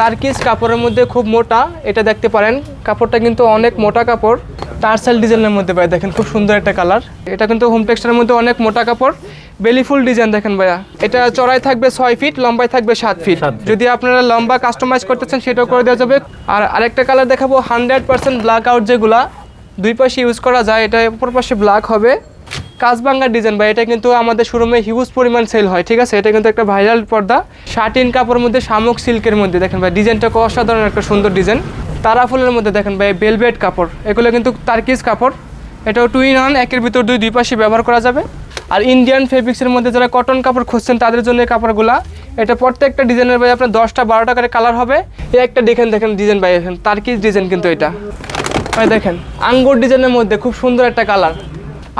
Turkish কাপড়ের মধ্যে খুব মোটা এটা দেখতে পারেন। কাপড়টা কিন্তু অনেক মোটা কাপড়। টার্সেল ডিজাইনের মধ্যে ভাই দেখেন খুব সুন্দর একটা কালার। এটা কিন্তু হোম টেক্সটারের মধ্যে অনেক মোটা কাপড়। বেলিফুল ডিজাইন দেখেন ভাইয়া। এটা চড়াই থাকবে ছয় ফিট লম্বাই থাকবে সাত ফিট। যদি আপনারা লম্বা কাস্টমাইজ করতে চান সেটাও করে দেওয়া যাবে। আর আরেকটা কালার দেখাবো হান্ড্রেড পার্সেন্ট ব্ল্যাক আউট যেগুলা দুই পাশে ইউজ করা যায় এটা উপর পাশে ব্ল্যাক হবে। কাজবাঙ্গা ডিজাইন বা এটা কিন্তু আমাদের শোরুমে হিউজ পরিমাণ সেল হয়, ঠিক আছে? এটা কিন্তু একটা ভাইরাল পর্দা। শার্টিন কাপড়ের মধ্যে, শামুক সিল্কের মধ্যে, দেখেন ভাই ডিজাইনটা খুব অসাধারণ একটা সুন্দর ডিজাইন তারা ফুলের মধ্যে, দেখেন ভাই বেলভেট কাপড়, এগুলো কিন্তু তার্কিস কাপড়। এটাও টু ইন ওয়ান একের ভিতর দুই দুই পাশে ব্যবহার করা যাবে। আর ইন্ডিয়ান ফেব্রিক্সের মধ্যে যারা কটন কাপড় খুঁজছেন, তাদের জন্য এই কাপড়গুলা, এটা প্রত্যেকটা ডিজাইনের ভাই, আপনার দশটা, বারোটা করে কালার হবে। এই একটা দেখেন দেখেন ডিজাইন ভাই তার্কিস ডিজাইন কিন্তু এটা। ভাই, দেখেন, আঙ্গুর ডিজাইনের মধ্যে খুব সুন্দর একটা কালার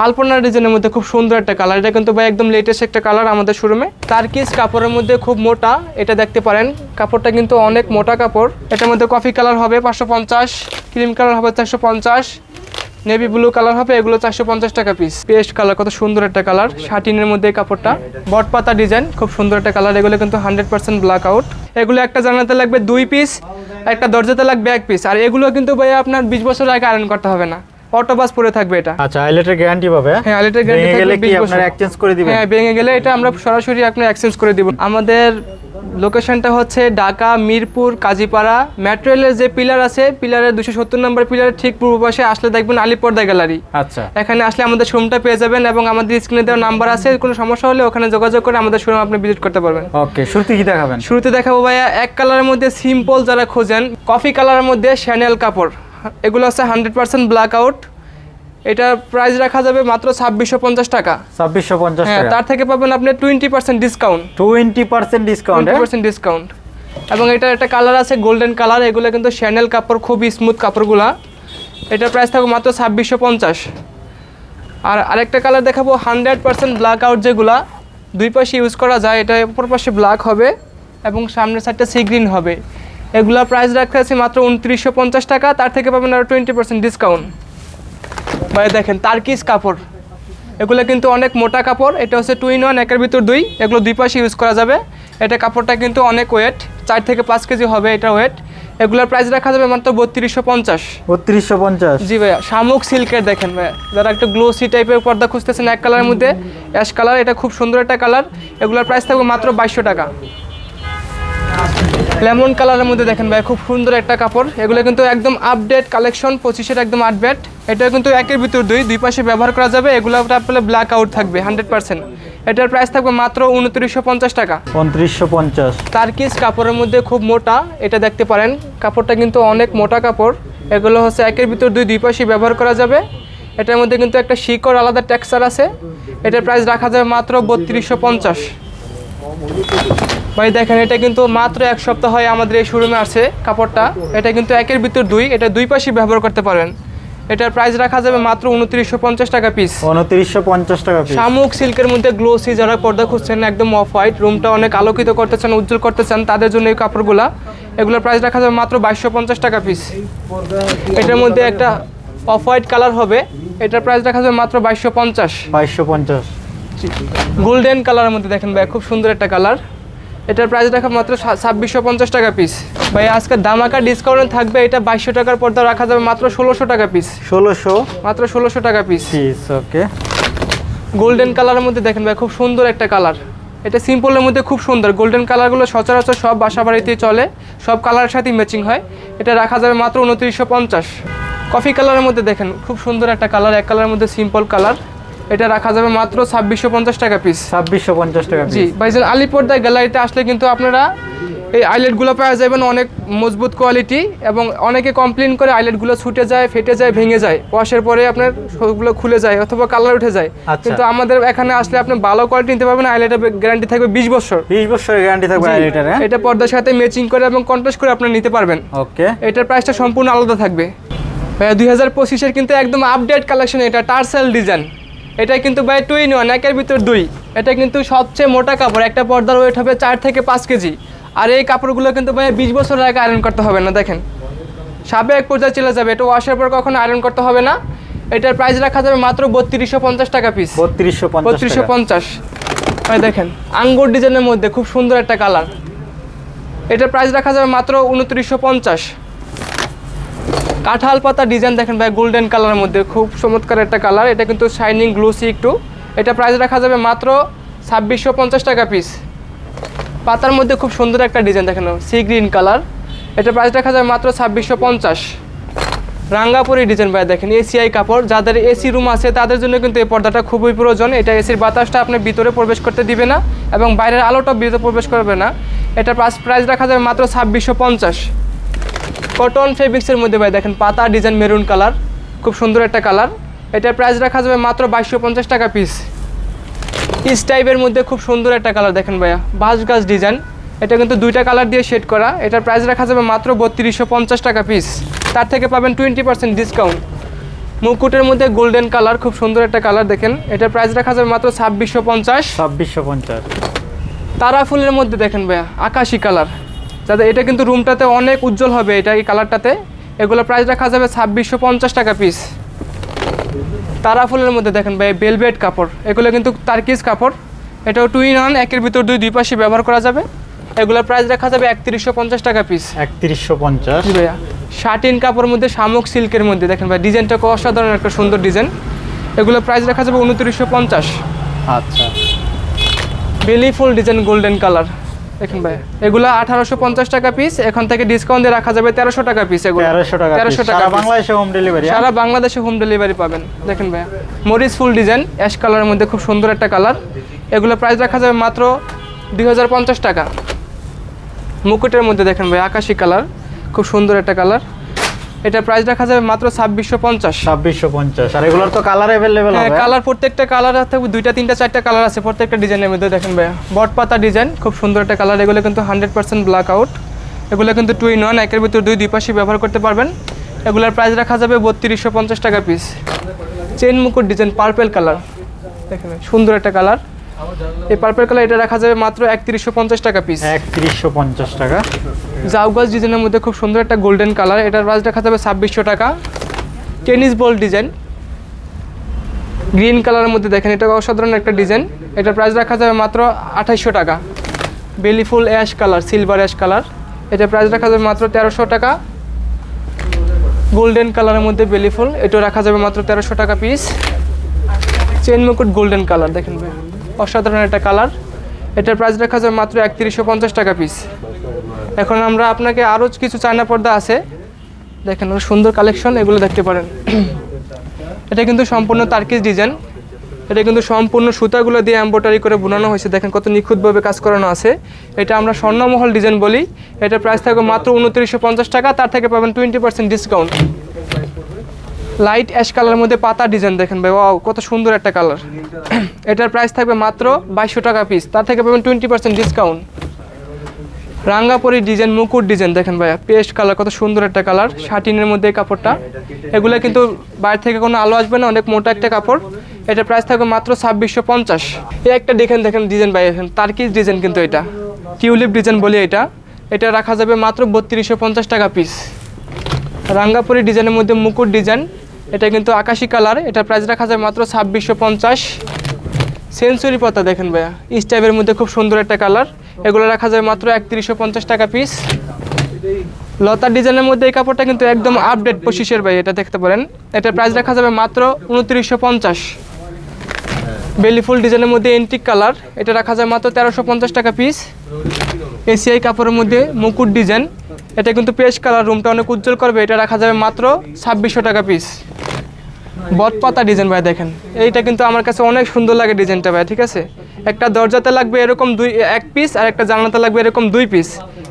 আলপনা ডিজাইনের মধ্যে খুব সুন্দর একটা কালার এটা কিন্তু ভাই একদম লেটেস্ট একটা কালার আমাদের শোরুমে তার্কিস কাপড়ের মধ্যে খুব মোটা, এটা দেখতে পারেন। কাপড়টা কিন্তু অনেক মোটা কাপড়। এটার মধ্যে কফি কালার হবে পাঁচশো পঞ্চাশ ক্রিম কালার হবে চারশো পঞ্চাশ নেভি ব্লু কালার হবে, এগুলো চারশো পঞ্চাশ টাকা পিস পেস্ট কালার কত সুন্দর একটা কালার শার্টিনের মধ্যে কাপড়টা। বটপাতা ডিজাইন খুব সুন্দর একটা কালার এগুলো কিন্তু হান্ড্রেড পার্সেন্ট ব্ল্যাক আউট এগুলো একটা জানাতে লাগবে দুই পিস একটা দরজাতে লাগবে এক পিস আর এগুলো কিন্তু ভাই আপনার বিশ বছর আগে আয়রন করতে হবে না। অটোবাস পরে থাকবে এটা। আচ্ছা আইলেটের গ্যারান্টি পাবে হ্যাঁ? আলিটের ভেঙে গেলে কি আপনারা এক্সচেঞ্জ করে দিবেন? হ্যাঁ ভেঙে গেলে এটা আমরা সরাসরি আপনি এক্সচেঞ্জ করে দিব। আমাদের লোকেশনটা হচ্ছে ঢাকা মিরপুর কাজীপাড়া। ম্যাটেরিয়ালের যে পিলার আছে পিলারের দুশো সত্তর নম্বর পিলারের ঠিক পূর্ব পাশে আসলে দেখবেন আলিপর্দা গ্যালারি। আচ্ছা। এখানে আসলে আমাদের শোরুমটা পেয়ে যাবেন এবং আমাদের স্ক্রিনে দেওয়া নাম্বার আছে। কোনো সমস্যা হলে ওখানে যোগাযোগ করে আমাদের শোরুম আপনি ভিজিট করতে পারবেন। ওকে শুরুতে কি দেখাবেন? শুরুতে দেখাবো ভাইয়া এক কালারের মধ্যে সিম্পল যারা খোঁজেন কফি কালারের মধ্যে শ্যানেল কাপড়। এগুলো হচ্ছে হান্ড্রেড পার্সেন্ট ব্ল্যাক আউট এটার প্রাইস রাখা যাবে মাত্র ছাব্বিশশো পঞ্চাশ টাকা। ছাব্বিশশো পঞ্চাশ হ্যাঁ তার থেকে পাবেন আপনি twenty percent discount. Twenty percent discount percent discount. এবং এটার একটা কালার আছে গোল্ডেন কালার। এগুলো কিন্তু শ্যানেল কাপড় খুবই স্মুথ কাপড়গুলা। এটার প্রাইস থাকবে মাত্র ছাব্বিশশো পঞ্চাশ। আর আরেকটা কালার দেখাবো হান্ড্রেড পার্সেন্ট ব্ল্যাক আউট যেগুলা। দুই পাশে ইউজ করা যায় এটা উপর পাশে ব্ল্যাক হবে এবং সামনের সাইডটা সি গ্রিন হবে। এগুলা প্রাইস রাখতে আছে মাত্র উনত্রিশশো পঞ্চাশ টাকা তার থেকে পাবেন আরও টোয়েন্টি পার্সেন্ট ডিসকাউন্ট ভাই দেখেন তার্কিস কাপড়। এগুলো কিন্তু অনেক মোটা কাপড় এটা হচ্ছে টু ইন ওয়ান একের ভিতর দুই এগুলো দুই পাশে ইউজ করা যাবে। এটা কাপড়টা কিন্তু অনেক ওয়েট চার থেকে পাঁচ কেজি হবে এটা ওয়েট এগুলোর প্রাইস রাখা যাবে মাত্র বত্রিশশো পঞ্চাশ। বত্রিশশো পঞ্চাশ। জি ভাইয়া শামুক সিল্কের দেখেন ভাইয়া যারা একটু গ্লোসি টাইপের পর্দা খুঁজতেছেন এক কালারের মধ্যে অ্যাশ কালার এটা খুব সুন্দর একটা কালার এগুলোর প্রাইস থাকবে মাত্র বাইশশো টাকা। লেমন কালারের মধ্যে দেখেন ভাই খুব সুন্দর একটা কাপড়। এগুলো কিন্তু একদম আপডেট কালেকশন পঁচিশের একদম আপডেট এটা কিন্তু একের ভিতর দুই দুই পাশে ব্যবহার করা যাবে। এগুলো আপনার ব্ল্যাক আউট থাকবে হান্ড্রেড পার্সেন্ট এটার প্রাইস থাকবে মাত্র উনত্রিশশো পঞ্চাশ টাকা। উনত্রিশশো পঞ্চাশ। তার্কিস কাপড়ের মধ্যে খুব মোটা এটা দেখতে পারেন। কাপড়টা কিন্তু অনেক মোটা কাপড়। এগুলো হচ্ছে একের ভিতর দুই দুই পাশে ব্যবহার করা যাবে। এটার মধ্যে কিন্তু একটা শিকড় আলাদা টেক্সচার আছে। এটার প্রাইস রাখা যাবে মাত্র বত্রিশশো পঞ্চাশ। ভাই দেখেন এটা কিন্তু মাত্র এক সপ্তাহ হয় আমাদের এই শোরুমে আছে কাপড়টা। এটা কিন্তু একের ভিতর দুই এটা দুই পাশে ব্যবহার করতে পারেন এটার প্রাইস রাখা যাবে মাত্র উনত্রিশশো পঞ্চাশ টাকা পিস উনত্রিশশো পঞ্চাশ টাকা পিস শামুক সিল্কের মধ্যে গ্লোসি যারা পর্দা খুঁজছেন একদম অফ হোয়াইট রুমটা অনেক আলোকিত করতে চান উজ্জ্বল করতে চান তাদের জন্য এই কাপড়গুলা। এগুলোর প্রাইস রাখা যাবে মাত্র বাইশশো পঞ্চাশ টাকা পিস এটার মধ্যে একটা অফ হোয়াইট কালার হবে। এটার প্রাইস রাখা যাবে মাত্র বাইশশো পঞ্চাশ। বাইশশো পঞ্চাশ। গোল্ডেন কালারের মধ্যে দেখেন ভাই খুব সুন্দর একটা কালার এটার প্রাইস রাখা মাত্র ছাব্বিশশো পঞ্চাশ টাকা পিস ভাই আজকে দামাকা ডিসকাউন্ট থাকবে এটা বাইশশো টাকার পর্দা রাখা যাবে মাত্র ষোলোশো টাকা পিস ষোলোশো? মাত্র ষোলোশো টাকা পিস পিস ওকে গোল্ডেন কালারের মধ্যে দেখেন ভাই খুব সুন্দর একটা কালার এটা সিম্পলের মধ্যে খুব সুন্দর। গোল্ডেন কালারগুলো সচরাচর সব বাসা বাড়িতেই চলে সব কালারের সাথেই ম্যাচিং হয়। এটা রাখা যাবে মাত্র উনত্রিশশো পঞ্চাশ। কফি কালারের মধ্যে দেখেন খুব সুন্দর একটা কালার এক কালারের মধ্যে সিম্পল কালার এটা রাখা যাবে মাত্র ছাব্বিশশো পঞ্চাশ টাকা পিস ছাব্বিশশো পঞ্চাশ টাকা জি ভাইজান আলিপর্দা গ্যালারিতে আসলে কিন্তু আপনারা এই আইলেটগুলো পাওয়া যাবেন অনেক মজবুত কোয়ালিটি এবং অনেকে কমপ্লেন করে আইলেটগুলো ছুটে যায় ফেটে যায় ভেঙে যায়। ওয়াশের পরে আপনার সবগুলো খুলে যায় অথবা কালার উঠে যায়। আচ্ছা। কিন্তু আমাদের এখানে আসলে আপনি ভালো কোয়ালিটি নিতে পারবেন আইলেটের গ্যারান্টি থাকবে বিশ বছর। বিশ বছরের গ্যারান্টি থাকবে আইলেটার হ্যাঁ? এটা পর্দার সাথে ম্যাচিং করে এবং কন্ট্রাস্ট করে আপনি নিতে পারবেন। ওকে। এটার প্রাইসটা সম্পূর্ণ আলাদা থাকবে। দুই হাজার পঁচিশের কিন্তু একদম আপডেট কালেকশন এটা টার্সেল ডিজাইন এটা কিন্তু ভাই টু ইন ওয়ান একের ভিতর দুই। এটা কিন্তু সবচেয়ে মোটা কাপড় একটা পর্দার ওয়েট হবে চার থেকে পাঁচ কেজি। আর এই কাপড়গুলো কিন্তু ভাই বিশ বছর আগে আয়রন করতে হবে না দেখেন। সাবে এক পর্যায়ে চলে যাবে এটা ওয়াশের পর কখনো আয়রন করতে হবে না। এটার প্রাইস রাখা যাবে মাত্র বত্রিশশো পঞ্চাশ টাকা পিস বত্রিশশো বত্রিশশো পঞ্চাশ। ভাই দেখেন আঙ্গুর ডিজাইনের মধ্যে খুব সুন্দর একটা কালার এটার প্রাইস রাখা যাবে মাত্র উনত্রিশশো পঞ্চাশ। কাঁঠাল পাতা ডিজাইন দেখেন ভাই গোল্ডেন কালারের মধ্যে। খুব চমৎকার একটা কালার এটা কিন্তু শাইনিং গ্লোসি একটু। এটা প্রাইস রাখা যাবে মাত্র ছাব্বিশশো পঞ্চাশ টাকা পিস পাতার মধ্যে খুব সুন্দর একটা ডিজাইন দেখেন। সি গ্রিন কালার এটা প্রাইস রাখা যাবে মাত্র ছাব্বিশশো পঞ্চাশ। রাঙ্গাপুরি ডিজাইন ভাই, দেখেন এসিআই কাপড়। যাদের এসি রুম আছে, তাদের জন্য কিন্তু এই পর্দাটা খুবই প্রয়োজন। এটা এসির বাতাসটা আপনি ভিতরে প্রবেশ করতে দিবে না এবং বাইরের আলোটা ভিতরে প্রবেশ করবে না। এটা প্রাইস প্রাইস রাখা যাবে মাত্র ছাব্বিশশো পঞ্চাশ। কটন ফেব্রিক্সের মধ্যে ভাই দেখেন পাতা ডিজাইন মেরুন কালার খুব সুন্দর একটা কালার এটার প্রাইস রাখা যাবে মাত্র বাইশশো পঞ্চাশ টাকা পিস পিস টাইপের মধ্যে খুব সুন্দর একটা কালার দেখেন ভাইয়া বাঁশ গাছ ডিজাইন এটা কিন্তু দুইটা কালার দিয়ে শেড করা। এটার প্রাইস রাখা যাবে মাত্র বত্রিশশো পঞ্চাশ টাকা পিস তার থেকে পাবেন টোয়েন্টি পার্সেন্ট ডিসকাউন্ট মুকুটের মধ্যে গোল্ডেন কালার খুব সুন্দর একটা কালার দেখেন। এটার প্রাইস রাখা যাবে মাত্র ছাব্বিশশো পঞ্চাশ। ছাব্বিশশো পঞ্চাশ। তারা ফুলের মধ্যে দেখেন ভাইয়া আকাশি কালার যাতে এটা কিন্তু রুমটাতে অনেক উজ্জ্বল হবে এটা এই কালারটাতে এগুলো প্রাইস রাখা যাবে ছাব্বিশশো পঞ্চাশ টাকা পিস তারা ফুলের মধ্যে দেখেন ভাই বেলভেট কাপড়। এগুলো কিন্তু তার্কিস কাপড়। এটাও টু ইন ওয়ান একের ভিতর দুই দুই পাশে ব্যবহার করা যাবে। এগুলোর প্রাইস রাখা যাবে একত্রিশশো পঞ্চাশ টাকা পিস একত্রিশশো পঞ্চাশ। ভাইয়া। শার্টিন কাপড়ের মধ্যে শামুক সিল্কের মধ্যে। দেখেন ভাই ডিজাইনটা খুব অসাধারণ একটা সুন্দর ডিজাইন এগুলো প্রাইস রাখা যাবে উনত্রিশশো পঞ্চাশ। আচ্ছা। বেলি ফুল ডিজাইন গোল্ডেন কালার দেখেন ভাই এগুলো আঠারোশো পঞ্চাশ টাকা পিস এখন থেকে ডিসকাউন্ট দিয়ে রাখা যাবে তেরোশো টাকা পিস এগুলো। তেরোশো টাকা তেরোশো টাকা বাংলাদেশে হোম ডেলিভারি সারা বাংলাদেশে হোম ডেলিভারি পাবেন। দেখেন ভাইয়া মরিচ ফুল ডিজাইন অ্যাশ কালারের মধ্যে খুব সুন্দর একটা কালার এগুলো প্রাইস রাখা যাবে মাত্র দুই হাজার পঞ্চাশ টাকা। মুকুটের মধ্যে দেখেন ভাই আকাশি কালার খুব সুন্দর একটা কালার এটা প্রাইস রাখা যাবে মাত্র ছাব্বিশশো পঞ্চাশ। ছাব্বিশশো পঞ্চাশ। আর এগুলোর তো কালার অ্যাভেলেবেল হ্যাঁ কালার প্রত্যেকটা কালার থাকবে দুইটা তিনটা চারটা কালার আছে প্রত্যেকটা ডিজাইনের মধ্যে। দেখেন ভাইয়া বট পাতা ডিজাইন খুব সুন্দর একটা কালার এগুলো কিন্তু হান্ড্রেড পার্সেন্ট ব্ল্যাক আউট এগুলো কিন্তু টু ইন ওয়ান একের ভিতর দুই দুই পাশে ব্যবহার করতে পারবেন। এগুলোর প্রাইস রাখা যাবে বত্রিশশো পঞ্চাশ টাকা পিস চেন মুকুট ডিজাইন পার্পেল কালার দেখেন সুন্দর একটা কালার এই পার্পেল কালার এটা রাখা যাবে মাত্র একত্রিশশো পঞ্চাশ টাকা পিস একত্রিশশো পঞ্চাশ টাকা। জাউগাছ ডিজাইনের মধ্যে খুব সুন্দর একটা গোল্ডেন কালার এটার প্রাইস রাখা যাবে ছাব্বিশশো টাকা। টেনিস বল ডিজাইন গ্রিন কালারের মধ্যে দেখেন এটা অসাধারণ একটা ডিজাইন এটার প্রাইস রাখা যাবে মাত্র আঠাইশশো টাকা। বেলি ফুল ash colour silver ash colour এটার প্রাইস রাখা যাবে মাত্র তেরোশো টাকা। গোল্ডেন কালারের মধ্যে বেলি ফুল এটা রাখা যাবে মাত্র তেরোশো টাকা পিস চেন মুকুট গোল্ডেন কালার দেখেন ভাই। অসাধারণ একটা কালার। এটার প্রাইস রাখা যাবে মাত্র একত্রিশশো পঞ্চাশ টাকা পিস এখন আমরা আপনাকে আরও কিছু চায়না পর্দা আছে। দেখেন সুন্দর কালেকশন এগুলো দেখতে পারেন। এটা কিন্তু সম্পূর্ণ তার্কিস ডিজাইন এটা কিন্তু সম্পূর্ণ সুতাগুলো দিয়ে এম্ব্রয়ডারি করে বোনানো হয়েছে। দেখেন কত নিখুঁতভাবে কাজ করানো আছে। এটা আমরা স্বর্ণমহল ডিজাইন বলি। এটা প্রাইস থাকবে মাত্র উনত্রিশশো টাকা। তার থেকে পাবেন twenty percent discount light ash কালারের মধ্যে পাতা ডিজাইন দেখেন ভাই ওয়াও কত সুন্দর একটা কালার এটার প্রাইস থাকবে মাত্র বাইশশো টাকা পিস তার থেকে পাবেন টোয়েন্টি পার্সেন্ট ডিসকাউন্ট রাঙ্গাপুরি ডিজাইন মুকুট ডিজাইন দেখেন ভাইয়া পেস্ট কালার কত সুন্দর একটা কালার শার্টিনের মধ্যে কাপড়টা। এগুলো কিন্তু বাইরে থেকে কোনো আলো আসবে না, অনেক মোটা একটা কাপড়। এটার প্রাইস থাকবে মাত্র ছাব্বিশশো পঞ্চাশ। এই একটা দেখেন দেখেন ডিজাইন ভাই এখন তার্কিস ডিজাইন কিন্তু এটা। টিউলিপ ডিজাইন বলি এটা। এটা রাখা যাবে মাত্র বত্রিশশো পঞ্চাশ টাকা পিস রাঙ্গাপুরি ডিজাইনের মধ্যে মুকুট ডিজাইন এটা কিন্তু আকাশি কালার এটা প্রাইস রাখা যায় মাত্র ছাব্বিশশো পঞ্চাশ। সেঞ্চুরি পাতা দেখেন ভাইয়া স্টাইপের মধ্যে খুব সুন্দর একটা কালার। এগুলো রাখা যায় মাত্র একত্রিশশো পঞ্চাশ টাকা পিস লতার ডিজাইনের মধ্যে এই কাপড়টা কিন্তু একদম আপডেট পঁচিশের ভাই, এটা দেখতে পারেন। এটার প্রাইস রাখা যাবে মাত্র উনত্রিশশো পঞ্চাশ। বেলি ফুল ডিজাইনের মধ্যে এন্টিক কালার, এটা রাখা যায় মাত্র তেরোশো পঞ্চাশ টাকা পিস এসিআই কাপড়ের মধ্যে মুকুট ডিজাইন। এটা কিন্তু পেস্ট কালার রুমটা অনেক উজ্জ্বল করবে। এটা রাখা যাবে মাত্র ছাব্বিশশো টাকা পিস বট পাতা ডিজাইন ভাই দেখেন। এইটা কিন্তু আমার কাছে অনেক সুন্দর লাগে ডিজাইনটা ভাই ঠিক আছে? একটা দরজাতে লাগবে এরকম দুই এক পিস আর একটা জানলাতে লাগবে এরকম দুই পিস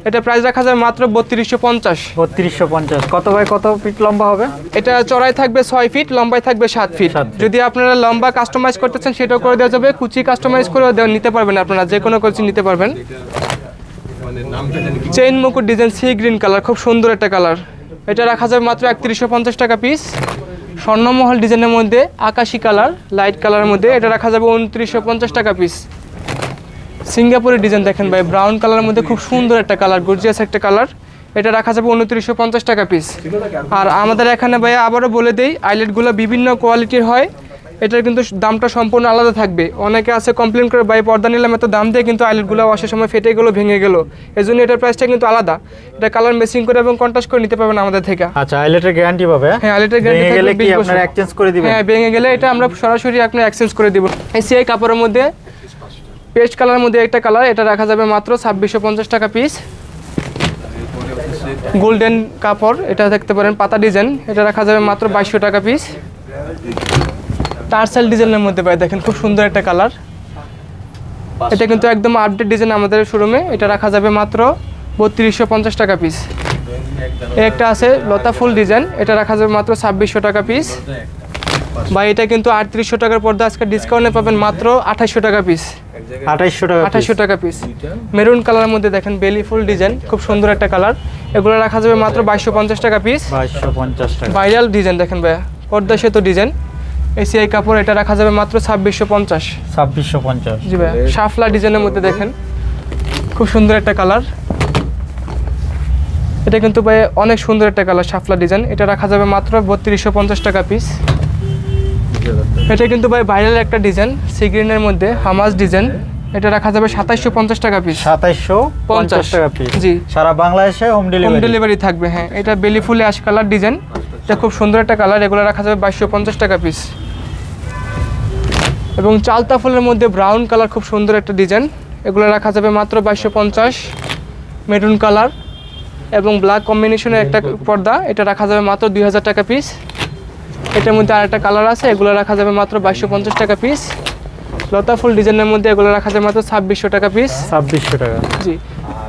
এটা প্রাইস রাখা যাবে মাত্র বত্রিশশো পঞ্চাশ। বত্রিশশো পঞ্চাশ। কত বাই কত ফিট লম্বা হবে? এটা চড়াই থাকবে ছয় ফিট লম্বায় থাকবে সাত ফিট যদি আপনারা লম্বা কাস্টমাইজ করতে চান সেটাও করে দেওয়া যাবে। কুচি কাস্টমাইজ করে দেওয়া নিতে পারবেন আপনারা যে কোনো কুচি নিতে পারবেন। চেইন মুকুট ডিজাইন সি গ্রিন কালার খুব সুন্দর একটা কালার এটা রাখা যাবে মাত্র একত্রিশশো পঞ্চাশ টাকা পিস স্বর্ণমহল ডিজাইনের মধ্যে আকাশি কালার লাইট কালারের মধ্যে এটা রাখা যাবে উনত্রিশশো পঞ্চাশ টাকা পিস সিঙ্গাপুরের ডিজাইন দেখেন ভাই ব্রাউন কালারের মধ্যে খুব সুন্দর একটা কালার গর্জিয়াস একটা কালার এটা রাখা যাবে উনত্রিশশো পঞ্চাশ টাকা পিস আর আমাদের এখানে ভাই আবারও বলে দেই আইলেটগুলো বিভিন্ন কোয়ালিটির হয়। এটার কিন্তু দামটা সম্পূর্ণ আলাদা থাকবে। অনেকে আছে কমপ্লেন করে বাই পর্দা নিলাম এত দাম দিয়ে কিন্তু আইলেটগুলো ওয়াশের সময় ফেটে গেলো ভেঙে গেলো। এই জন্য এটার প্রাইসটা কিন্তু আলাদা। এটা কালার মেসিং করে এবং কন্ট্রাস্ট করে নিতে পারবেন আমাদের থেকে। আচ্ছা আইলেটের গ্যারান্টি পাবে হ্যাঁ? আইলেটের গ্যারান্টি ভেঙে গেলে কি আপনারা এক্সচেঞ্জ করে দিবেন? হ্যাঁ ভেঙে গেলে এটা আমরা সরাসরি আপনার এক্সচেঞ্জ করে দিব। এই সিআই কাপড়ের মধ্যে পেস্ট কালারের মধ্যে একটা কালার এটা রাখা যাবে মাত্র ছাব্বিশশো পঞ্চাশ টাকা পিস গোল্ডেন কাপড় এটা দেখতে পারেন পাতা ডিজাইন এটা রাখা যাবে মাত্র বাইশশো টাকা পিস টার্সেল ডিজাইনের মধ্যে পাই দেখেন খুব সুন্দর একটা কালার। এটা কিন্তু একদম আপডেট ডিজাইন আমাদের শোরুমে এটা রাখা যাবে মাত্র বত্রিশশো পঞ্চাশ টাকা পিস একটা আছে লতা ফুল ডিজাইন এটা রাখা যাবে মাত্র ছাব্বিশশো টাকা পিস বা এটা কিন্তু আটত্রিশশো টাকার পর্দা। আজকে ডিসকাউন্টে পাবেন মাত্র আঠাশশো টাকা পিস আঠাইশশো টাকা আঠাশশো টাকা পিস মেরুন কালারের মধ্যে দেখেন বেলি ফুল ডিজাইন খুব সুন্দর একটা কালার এগুলো রাখা যাবে মাত্র বাইশশো পঞ্চাশ টাকা পিস বাইশশো পঞ্চাশ টাকা। ভাইরাল ডিজাইন দেখেন ভাইয়া। পর্দা সেতু ডিজাইন এসিআই কাপড় এটা রাখা যাবে মাত্র ছাব্বিশশো পঞ্চাশ। ছাব্বিশশো পঞ্চাশ। জি ভাইয়া শাফলা ডিজাইনের মধ্যে দেখেন। খুব সুন্দর একটা কালার। এটা কিন্তু ভাই অনেক সুন্দর একটা কালার শাফলা ডিজাইন। এটা রাখা যাবে মাত্র বত্রিশশো পঞ্চাশ টাকা পিস এটা কিন্তু ভাই ভাইরাল একটা ডিজাইন সিগ্রিনের মধ্যে হামাজ ডিজাইন। এটা রাখা যাবে সাতাইশশো পঞ্চাশ টাকা পিস সাতাইশশো পঞ্চাশ। টাকা পিস জি। সারা বাংলাদেশে হোম হোম ডেলিভারি ডেলিভারি থাকবে হ্যাঁ। এটা বেলি ফুলে আশ কালার ডিজাইন। এটা খুব সুন্দর একটা কালার এগুলো রাখা যাবে বাইশশো পঞ্চাশ টাকা পিস এবং চালতা ফুলের মধ্যে ব্রাউন কালার খুব সুন্দর একটা ডিজাইন এগুলো রাখা যাবে মাত্র বাইশশো পঞ্চাশ। মেরুন কালার এবং ব্ল্যাক কম্বিনেশনের একটা পর্দা। এটা রাখা যাবে মাত্র দুই হাজার টাকা পিস এটার মধ্যে আরেকটা কালার আছে এগুলো রাখা যাবে মাত্র বাইশশো পঞ্চাশ টাকা পিস লতা ফুল ডিজাইনের মধ্যে এগুলো রাখা যাবে মাত্র ছাব্বিশশো টাকা পিস ছাব্বিশশো টাকা। জি।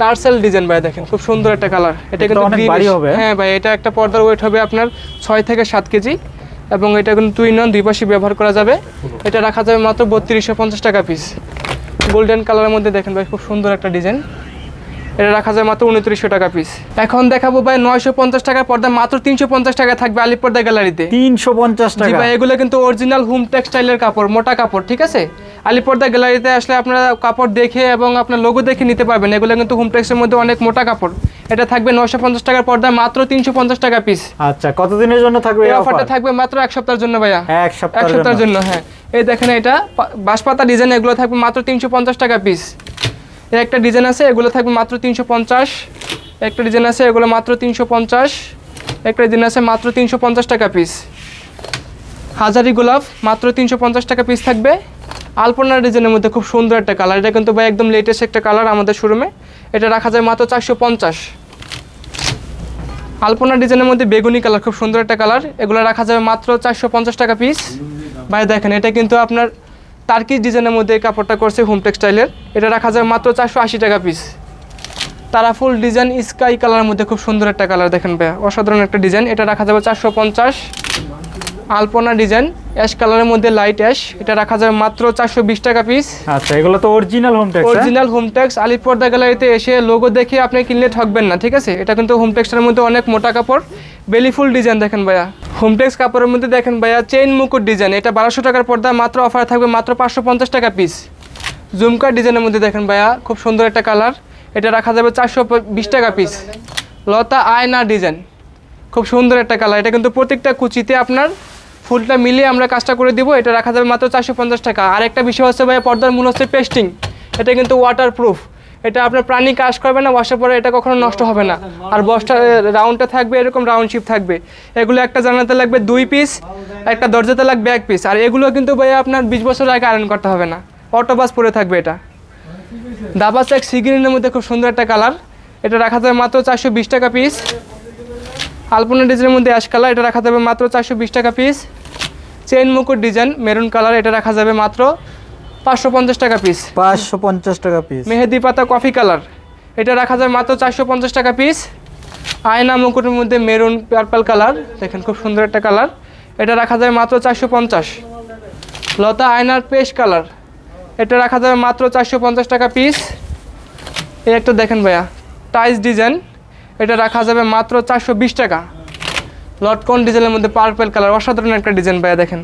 টার্সেল ডিজাইন ভাই দেখেন খুব সুন্দর একটা কালার এটা কিন্তু হবে। হ্যাঁ ভাই এটা একটা পর্দার ওয়েট হবে আপনার ছয় থেকে সাত কেজি। এবং এটা কিন্তু দুই নন দুই পাশে ব্যবহার করা যাবে। এটা রাখা যাবে মাত্র বত্রিশশো পঞ্চাশ টাকা পিস গোল্ডেন কালারের মধ্যে দেখেন ভাই, খুব সুন্দর একটা ডিজাইন এটা রাখা যায় মাত্র উনত্রিশশো টাকা পিস এখন দেখাবো ভাই নয়শো পঞ্চাশ টাকার পর্দা মাত্র তিনশো পঞ্চাশ টাকা থাকবে আলিপ পর্দা গ্যালারিতে। তিনশো পঞ্চাশ টাকা। ভাই এগুলো কিন্তু অরিজিনাল হোম টেক্সটাইলের কাপড় মোটা কাপড় ঠিক আছে? আলিপর্দা গ্যালারিতে আসলে আপনারা কাপড় দেখে এবং আপনার লোগো দেখে নিতে পারবেন। এগুলো কিন্তু হোম টেক্সের মধ্যে অনেক মোটা কাপড়। এটা থাকবে নশো পঞ্চাশ টাকার পর্দা মাত্র তিনশো পঞ্চাশ টাকা পিস আচ্ছা কতদিনের জন্য থাকবে এই অফারটা থাকবে মাত্র এক সপ্তাহের জন্য ভাইয়া। এক সপ্তাহের জন্য। হ্যাঁ। এই দেখেন এটা বাঁশপাতা ডিজাইন এগুলো থাকবে মাত্র তিনশো পঞ্চাশ টাকা পিস এই একটা ডিজাইন আছে, এগুলো থাকবে মাত্র তিনশো পঞ্চাশ। একটা ডিজাইন আছে, এগুলো মাত্র তিনশো পঞ্চাশ। একটা ডিজাইন আছে মাত্র তিনশো পঞ্চাশ টাকা পিস হাজারি গোলাপ, মাত্র তিনশো পঞ্চাশ টাকা পিস থাকবে। আলপনা ডিজাইনের মধ্যে খুব সুন্দর একটা কালার এটা কিন্তু ভাই একদম লেটেস্ট একটা কালার আমাদের শোরুমে এটা রাখা যায় মাত্র চারশো পঞ্চাশ। আলপনা ডিজাইনের মধ্যে বেগুনি কালার খুব সুন্দর একটা কালার এগুলো রাখা যাবে মাত্র চারশো পঞ্চাশ টাকা পিস ভাই দেখেন, এটা কিন্তু আপনার টার্কিশ ডিজাইনের মধ্যে এই কাপড়টা করছে হোম টেক্সটাইলের এটা রাখা যায় মাত্র চারশো আশি টাকা পিস তারাফুল ডিজাইন স্কাই কালারের মধ্যে খুব সুন্দর একটা কালার দেখেন ভাইয়া। অসাধারণ একটা ডিজাইন এটা রাখা যাবে চারশো পঞ্চাশ। আলপনা ডিজাইন অ্যাশ কালারের মধ্যে লাইট অ্যাশ এটা রাখা যাবে মাত্র চারশো বিশ টাকা পিস আচ্ছা এগুলো তো original Hometex original Hometex আলিপর্দা গ্যালারিতে এসে লোগো দেখে আপনি কিনলে ঠকবেন না ঠিক আছে? এটা কিন্তু হোমটেক্সের মধ্যে অনেক মোটা কাপড়। বেলিফুল ডিজাইন দেখেন ভাইয়া। হোমটেক্স কাপড়ের মধ্যে দেখেন ভাইয়া চেইন মুকুট ডিজাইন এটা বারোশো টাকার পর্দা মাত্র অফার থাকবে মাত্র পাঁচশো পঞ্চাশ টাকা পিস জুমকার ডিজাইনের মধ্যে দেখেন ভাইয়া খুব সুন্দর একটা কালার এটা রাখা যাবে চারশো বিশ টাকা পিস লতা আয়না ডিজাইন খুব সুন্দর একটা কালার এটা কিন্তু প্রত্যেকটা কুচিতে আপনার ফুলটা মিলিয়ে আমরা কাজটা করে দিব, এটা রাখা যাবে মাত্র চারশো পঞ্চাশ টাকা। আর একটা বিষয় হচ্ছে ভাই পর্দার মূল হচ্ছে পেস্টিং এটা কিন্তু ওয়াটার প্রুফ এটা আপনার প্রাণী কাজ করবে না, ওয়াশের পরে এটা কখনো নষ্ট হবে না। আর বসটা রাউন্ডটা থাকবে, এরকম রাউন্ড শিপ থাকবে। এগুলো একটা জানাতে লাগবে দুই পিস একটা দরজাতে লাগবে এক পিস আর এগুলো কিন্তু ভাই আপনার বিশ বছর আগে আয়রন করতে হবে না। অটোবাস পরে থাকবে এটা। দাবাস এক সিগ্রিনের মধ্যে খুব সুন্দর একটা কালার এটা রাখা যাবে মাত্র চারশো বিশ টাকা পিস আলপনা ডিজাইনের মধ্যে অ্যাশ কালার এটা রাখা যাবে মাত্র চারশো বিশ টাকা পিস চেইন মুকুট ডিজাইন মেরুন কালার এটা রাখা যাবে মাত্র পাঁচশো পঞ্চাশ টাকা পিস পাঁচশো পঞ্চাশ টাকা পিস মেহেদি পাতা কফি কালার এটা রাখা যাবে মাত্র চারশো পঞ্চাশ টাকা পিস আয়না মুকুটের মধ্যে মেরুন পার্পল কালার দেখেন খুব সুন্দর একটা কালার এটা রাখা যাবে মাত্র চারশো পঞ্চাশ। লতা আয়নার পেশ কালার এটা রাখা যাবে মাত্র চারশো পঞ্চাশ টাকা পিস এই একটা দেখেন ভাইয়া টাইস ডিজাইন এটা রাখা যাবে মাত্র চারশো বিশ টাকা। লটকন ডিজাইনের মধ্যে পার্পেল কালার অসাধারণ একটা ডিজাইন ভাইয়া দেখেন।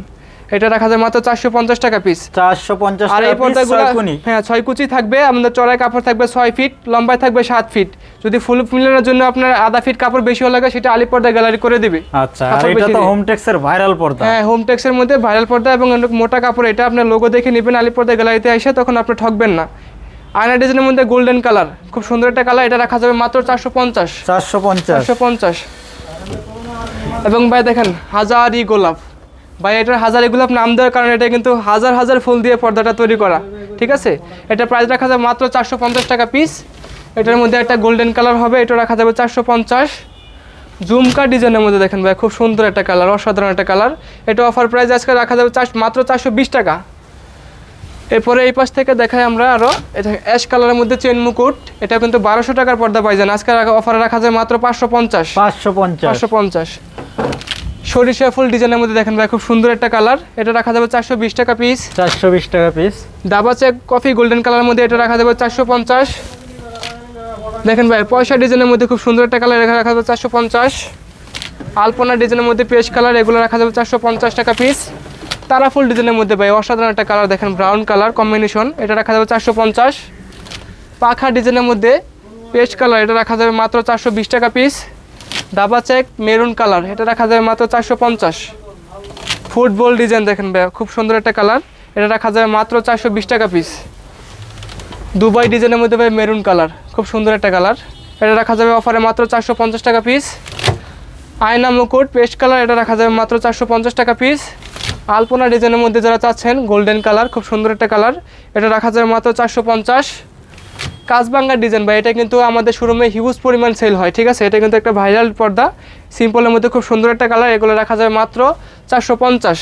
এটা রাখা যাবে মাত্র চারশো পঞ্চাশ টাকা পিস চারশো পঞ্চাশ আর এই পর্দাগুলো হ্যাঁ ছয় কুচি থাকবে আমাদের চড়াই কাপড় থাকবে ছয় ফিট লম্বায় থাকবে সাত ফিট যদি ফুল মিলানোর জন্য আপনার আধা ফিট কাপড় বেশি লাগে সেটা আলি পর্দা গ্যালারি করে দিবে। আচ্ছা আর এটা তো হোম টেক্সের ভাইরাল পর্দা। হ্যাঁ হোম টেক্সের মধ্যে ভাইরাল পর্দা এবং মোটা কাপড় এটা আপনার লোগো দেখে নেবেন আলি পর্দা গ্যালারিতে এসে তখন আপনি ঠকবেন না। আয়না ডিজাইনের মধ্যে গোল্ডেন কালার খুব সুন্দর একটা কালার এটা রাখা যাবে মাত্র চারশো পঞ্চাশ। চারশো পঞ্চাশ। চারশো পঞ্চাশ। এবং ভাই দেখেন হাজারি গোলাপ। ভাই এটার হাজারি গোলাপ নাম দেওয়ার কারণে এটা কিন্তু হাজার হাজার ফুল দিয়ে পর্দাটা তৈরি করা। ঠিক আছে? এটা প্রাইস রাখা যাবে মাত্র চারশো পঞ্চাশ টাকা পিস এটার মধ্যে একটা গোল্ডেন কালার হবে এটা রাখা যাবে চারশো পঞ্চাশ। জুমকা ডিজাইনের মধ্যে দেখেন ভাই খুব সুন্দর একটা কালার অসাধারণ একটা কালার এটা অফার প্রাইস আজকে রাখা যাবে চার মাত্র চারশো বিশ টাকা। এরপরে এই পাশ থেকে দেখাই আমরা আরও এটা অ্যাশ কালারের মধ্যে চেন মুকুট। এটা কিন্তু বারোশো টাকার পর্দা পাই পাইছেন আজকে অফারে রাখা যায় মাত্র পাঁচশো পঞ্চাশ। পাঁচশো পঞ্চাশ। পাঁচশো পঞ্চাশ। সরিষা ফুল ডিজাইনের মধ্যে দেখেন ভাই খুব সুন্দর একটা কালার এটা রাখা যাবে চারশো বিশ টাকা পিস চারশো বিশ টাকা পিস ডাবা চেক কফি গোল্ডেন কালারের মধ্যে এটা রাখা যাবে চারশো পঞ্চাশ। দেখেন ভাই পয়সা ডিজাইনের মধ্যে খুব সুন্দর একটা কালার রাখা যাবে চারশো পঞ্চাশ। আলপনা ডিজাইনের মধ্যে পেস্ট কালার এগুলো রাখা যাবে চারশো পঞ্চাশ টাকা পিস তারা ফুল ডিজাইনের মধ্যে পাই অসাধারণ একটা কালার দেখেন ব্রাউন কালার কম্বিনেশন এটা রাখা যাবে চারশো পঞ্চাশ। পাখা ডিজাইনের মধ্যে পেস্ট কালার এটা রাখা যাবে মাত্র চারশো বিশ টাকা পিস দাবা চেক মেরুন কালার এটা রাখা যাবে মাত্র চারশো পঞ্চাশ। ফুটবল ডিজাইন দেখেন ভাই খুব সুন্দর একটা কালার এটা রাখা যাবে মাত্র চারশো বিশ টাকা পিস দুবাই ডিজাইনের মধ্যে ভাই মেরুন কালার খুব সুন্দর একটা কালার এটা রাখা যাবে অফারে মাত্র চারশো পঞ্চাশ টাকা পিস আয়না মুকুট পেস্ট কালার এটা রাখা যাবে মাত্র চারশো পঞ্চাশ টাকা পিস আলপনা ডিজাইনের মধ্যে যারা চাচ্ছেন গোল্ডেন কালার খুব সুন্দর একটা কালার এটা রাখা যায় মাত্র চারশো পঞ্চাশ। কাজবাঙ্গার ডিজাইন বা এটা কিন্তু আমাদের শোরুমে হিউজ পরিমাণ সেল হয়, ঠিক আছে? এটা কিন্তু একটা ভাইরাল পর্দা। সিম্পলের মধ্যে খুব সুন্দর একটা কালার এগুলো রাখা যায় মাত্র চারশো পঞ্চাশ।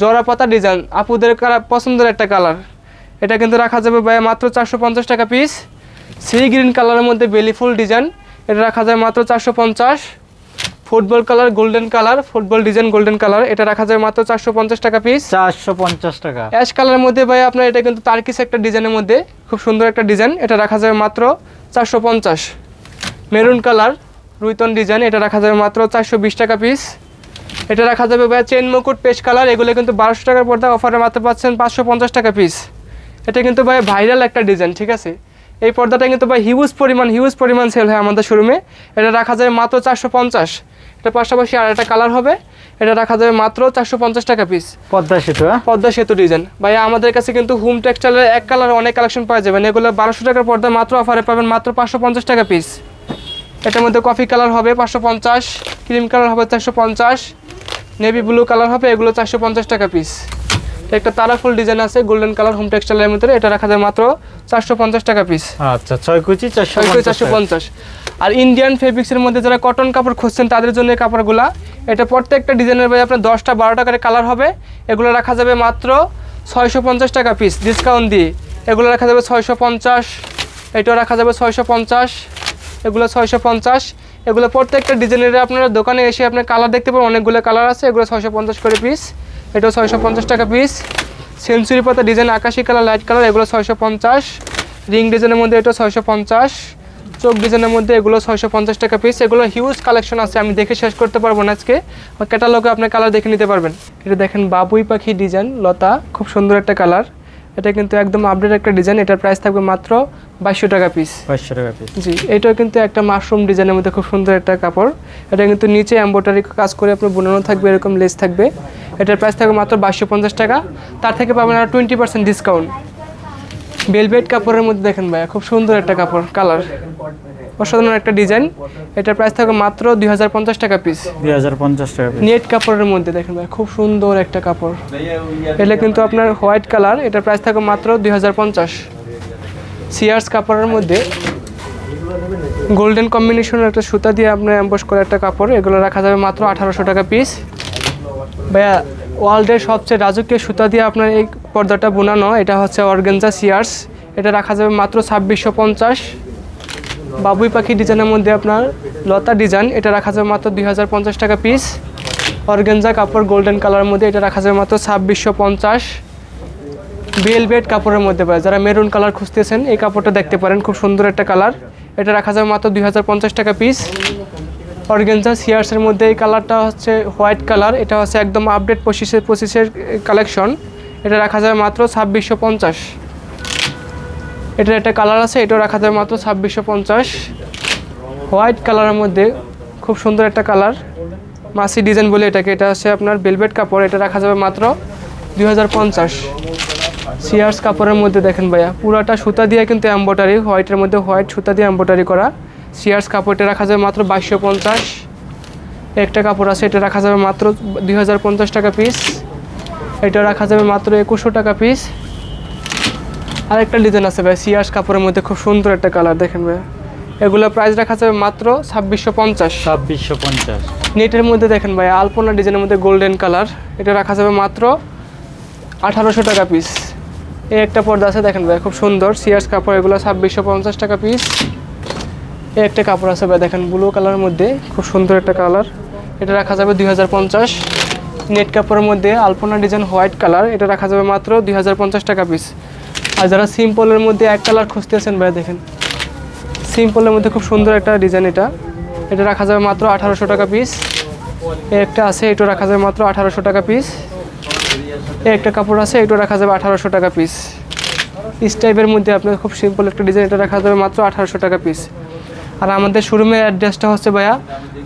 জরা পাতা ডিজাইন, আপুদের পছন্দের একটা কালার এটা কিন্তু রাখা যাবে, ভাই, মাত্র চারশো পঞ্চাশ টাকা পিস সি গ্রিন কালারের মধ্যে বেলি ফুল ডিজাইন, এটা রাখা যায় মাত্র চারশো পঞ্চাশ। Football colour golden colour football design golden colour. এটা রাখা যায় মাত্র চারশো পঞ্চাশ টাকা পিস চারশো পঞ্চাশ টাকা। অ্যাশ কালারের মধ্যে ভাই আপনার এটা কিন্তু তার্কিস একটা ডিজাইনের মধ্যে খুব সুন্দর একটা ডিজাইন। এটা রাখা যাবে মাত্র চারশো পঞ্চাশ। মেরুন কালার রুইতন ডিজাইন। এটা রাখা যাবে মাত্র চারশো বিশ টাকা পিস এটা রাখা যাবে ভাই চেন মুকুট পেস্ট কালার এগুলো কিন্তু বারোশো টাকার পর্দা অফারে মাত্র পাচ্ছেন পাঁচশো পঞ্চাশ টাকা পিস এটা কিন্তু ভাই ভাইরাল একটা ডিজাইন ঠিক আছে? এই পর্দাটা কিন্তু ভাই হিউজ পরিমাণ হিউজ পরিমাণ সেল হয় আমাদের শোরুমে এটা রাখা যাবে মাত্র চারশো পঞ্চাশ। এটা পাশাপাশি আর একটা কালার হবে। এটা রাখা যাবে মাত্র চারশো পঞ্চাশ টাকা পিস পদ্মা সেতু হ্যাঁ? পদ্মা সেতু ডিজাইন ভাই আমাদের কাছে কিন্তু হোম টেক্সটাইলের এক কালার অনেক কালেকশন পাওয়া যাবেন এগুলো বারোশো টাকার পর্দা মাত্র অফারে পাবেন মাত্র পাঁচশো পঞ্চাশ টাকা পিস এটার মধ্যে কফি কালার হবে পাঁচশো পঞ্চাশ ক্রিম কালার হবে চারশো পঞ্চাশ নেভি ব্লু কালার হবে এগুলো চারশো পঞ্চাশ টাকা পিস একটা তারাফুল ডিজাইন আছে গোল্ডেন কালার হোম টেক্সটাইলের মধ্যে এটা রাখা যায় মাত্র চারশো পঞ্চাশ টাকা পিস আচ্ছা ছয় কুচি চারশো চারশো পঞ্চাশ। আর ইন্ডিয়ান ফেব্রিক্সের মধ্যে যারা কটন কাপড় খুঁজছেন তাদের জন্য এই কাপড়গুলা। এটা প্রত্যেকটা ডিজাইনের ভাই আপনার দশটা বারোটা করে কালার হবে। এগুলো রাখা যাবে মাত্র ছয়শো পঞ্চাশ টাকা পিস ডিসকাউন্ট দিয়ে। এগুলো রাখা যাবে ছয়শো পঞ্চাশ। এটাও রাখা যাবে ছয়শো পঞ্চাশ। এগুলো ছয়শো পঞ্চাশ। এগুলো প্রত্যেকটা ডিজাইনের আপনারা দোকানে এসে আপনার কালার দেখতে পাবেন। অনেকগুলো কালার আছে, এগুলো ছয়শো পঞ্চাশ করে পিস এটাও ছয়শো পঞ্চাশ টাকা পিস সেঞ্চুরি পাতা ডিজাইন আকাশি কালার লাইট কালার, এগুলো ছয়শো পঞ্চাশ। রিং ডিজাইনের মধ্যে এটা ছয়শো পঞ্চাশ। চোখ ডিজাইনের মধ্যে এগুলো ছয়শো পঞ্চাশ টাকা পিস এগুলো হিউজ কালেকশন আছে, আমি দেখে শেষ করতে পারব না আজকে। ক্যাটালগে আপনার কালার দেখে নিতে পারবেন। এটা দেখেন বাবুই পাখি ডিজাইন, লতা, খুব সুন্দর একটা কালার এটা কিন্তু একদম আপডেট একটা ডিজাইন এটার প্রাইস থাকবে মাত্র বাইশশো টাকা পিস বাইশশো টাকা পিস জি এটাও কিন্তু একটা মাশরুম ডিজাইনের মধ্যে খুব সুন্দর একটা কাপড়। এটা কিন্তু নিচে এম্ব্রয়ডারি কাজ করে আপনার বোনানো থাকবে এরকম লেস থাকবে। এটার প্রাইস থাকবে মাত্র বাইশশো পঞ্চাশ টাকা। তার থেকে পাবেন আর টোয়েন্টি পার্সেন্ট ডিসকাউন্ট বেলভেট কাপড়ের মধ্যে দেখেন ভাইয়া খুব সুন্দর একটা কাপড় কালার অসাধারণ একটা ডিজাইন এটার প্রাইস থাকবে মাত্র দুই হাজার পঞ্চাশ টাকা পিস দুই হাজার পঞ্চাশ টাকা নেট কাপড়ের মধ্যে দেখেন ভাই খুব সুন্দর একটা কাপড়। এটা কিন্তু আপনার হোয়াইট কালার এটার প্রাইস থাকবে মাত্র দুই হাজার পঞ্চাশ। সিয়ার্স কাপড়ের মধ্যে গোল্ডেন কম্বিনেশনের একটা সুতা দিয়ে আপনার অ্যাম্বস করে একটা কাপড় এগুলো রাখা যাবে মাত্র আঠারোশো টাকা পিস ভাইয়া ওয়ার্ল্ডের সবচেয়ে রাজকীয় সুতা দিয়ে আপনার এই পর্দাটা বোনানো এটা হচ্ছে অর্গেনজা সিয়ার্স এটা রাখা যাবে মাত্র ছাব্বিশশো পঞ্চাশ। বাবুই পাখি ডিজাইনের মধ্যে আপনার লতা ডিজাইন, এটা রাখা যাবে মাত্র দুই হাজার পঞ্চাশ টাকা পিস অর্গেনজা কাপড় গোল্ডেন কালারের মধ্যে এটা রাখা যাবে মাত্র ছাব্বিশশো পঞ্চাশ। বেলভেট কাপড়ের মধ্যে পায় যারা মেরুন কালার খুঁজতেছেন, এই কাপড়টা দেখতে পারেন, খুব সুন্দর একটা কালার এটা রাখা যাবে মাত্র দুই হাজার পঞ্চাশ টাকা পিস অর্গেনজা সিয়ার্সের মধ্যে এই কালারটা হচ্ছে হোয়াইট কালার এটা হচ্ছে একদম আপডেট পঁচিশের পঁচিশের কালেকশন এটা রাখা যাবে মাত্র ছাব্বিশশো পঞ্চাশ। এটার একটা কালার আছে, এটাও রাখা যাবে মাত্র ছাব্বিশশো পঞ্চাশ। হোয়াইট কালারের মধ্যে খুব সুন্দর একটা কালার। মাসি ডিজাইন বলে এটাকে, এটা হচ্ছে আপনার বেলভেট কাপড়, এটা রাখা যাবে মাত্র দুই হাজার পঞ্চাশ। সিয়ার্স কাপড়ের মধ্যে দেখেন ভাইয়া, পুরাটা সুতা দিয়ে কিন্তু এম্বোটারি হোয়াইটের মধ্যে হোয়াইট সুতা দিয়ে এম্বোটারি করা। সিয়ার্স কাপড়টা রাখা যাবে মাত্র বাইশশো পঞ্চাশ। একটা কাপড় আছে, এটা রাখা যাবে মাত্র দুই হাজার পঞ্চাশ টাকা পিস এটা রাখা যাবে মাত্র একুশশো টাকা পিস আরেকটা ডিজাইন আছে ভাই সিয়ার্স কাপড়ের মধ্যে খুব সুন্দর একটা কালার দেখেন ভাই। এগুলো প্রাইস রাখা যাবে মাত্র ছাব্বিশশো পঞ্চাশ। ছাব্বিশশো পঞ্চাশ। নেটের মধ্যে দেখেন ভাই আলপনা ডিজাইনের মধ্যে গোল্ডেন কালার এটা রাখা যাবে মাত্র আঠারোশো টাকা পিস এই একটা পর্দা আছে দেখেন ভাই খুব সুন্দর সিয়ার্স কাপড় এগুলো ছাব্বিশশো পঞ্চাশ টাকা পিস এই একটা কাপড় আছে ভাই দেখেন ব্লু কালারের মধ্যে খুব সুন্দর একটা কালার এটা রাখা যাবে দুই হাজার পঞ্চাশ। নেট কাপড়ের মধ্যে আলপনা ডিজাইন হোয়াইট কালার এটা রাখা যাবে মাত্র দুই হাজার পঞ্চাশ টাকা পিস আর যারা সিম্পলের মধ্যে এক কালার খুঁজতেছেন ভাই দেখেন। সিম্পলের মধ্যে খুব সুন্দর একটা ডিজাইন এটা। এটা রাখা যাবে মাত্র আঠারোশো টাকা পিস একটা আছে এটা রাখা যাবে মাত্র আঠারোশো টাকা পিস একটা কাপড় আছে এটা রাখা যাবে আঠারোশো টাকা পিস পিস টাইপের মধ্যে আপনার খুব সিম্পল একটা ডিজাইন, এটা রাখা যাবে মাত্র আঠারোশো টাকা পিস আর আমাদের শোরুমের অ্যাড্রেসটা হচ্ছে ভাইয়া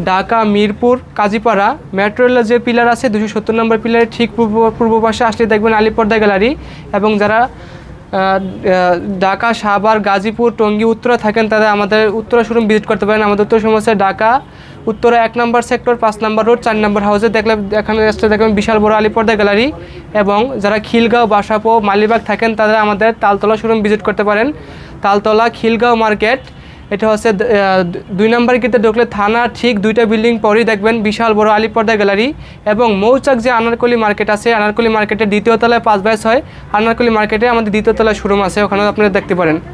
ঢাকা, মিরপুর, কাজীপাড়া। মেট্রো রেলের যে পিলার আছে দুশো সত্তর নম্বর পিলারের ঠিক পূর্ব পূর্ব পাশে আসলে দেখবেন আলিপর্দা গ্যালারি। এবং যারা ঢাকা, সাভার, গাজীপুর, টঙ্গী, উত্তরা থাকেন তাদের আমাদের উত্তরা শোরুম ভিজিট করতে পারেন। আমাদের উত্তর শোরুম হচ্ছে ঢাকা, উত্তরা এক নম্বর সেক্টর পাঁচ নম্বর রোড চার নম্বর হাউসে দেখলে এখানে রেস্টে দেখবেন বিশাল বড় আলিপর্দা গ্যালারি এবং যারা খিলগাঁও, বাসাপো, মালিবাগ থাকেন তারা আমাদের তালতলা শোরুম ভিজিট করতে পারেন। তালতলা খিলগাঁও মার্কেট এটা হচ্ছে দুই নম্বর গেটে ঢুকলে থানা ঠিক দুইটা বিল্ডিং পরেই দেখবেন বিশাল বড় আলিপর্দা গ্যালারি এবং মৌচাক যে আনারকলি মার্কেট আছে, আনারকলি মার্কেটের দ্বিতীয় তলায় পাঁচ বাইশ হয় আনারকলি মার্কেটে আমাদের দ্বিতীয় তলায় শোরুম আছে, ওখানেও আপনারা দেখতে পারেন।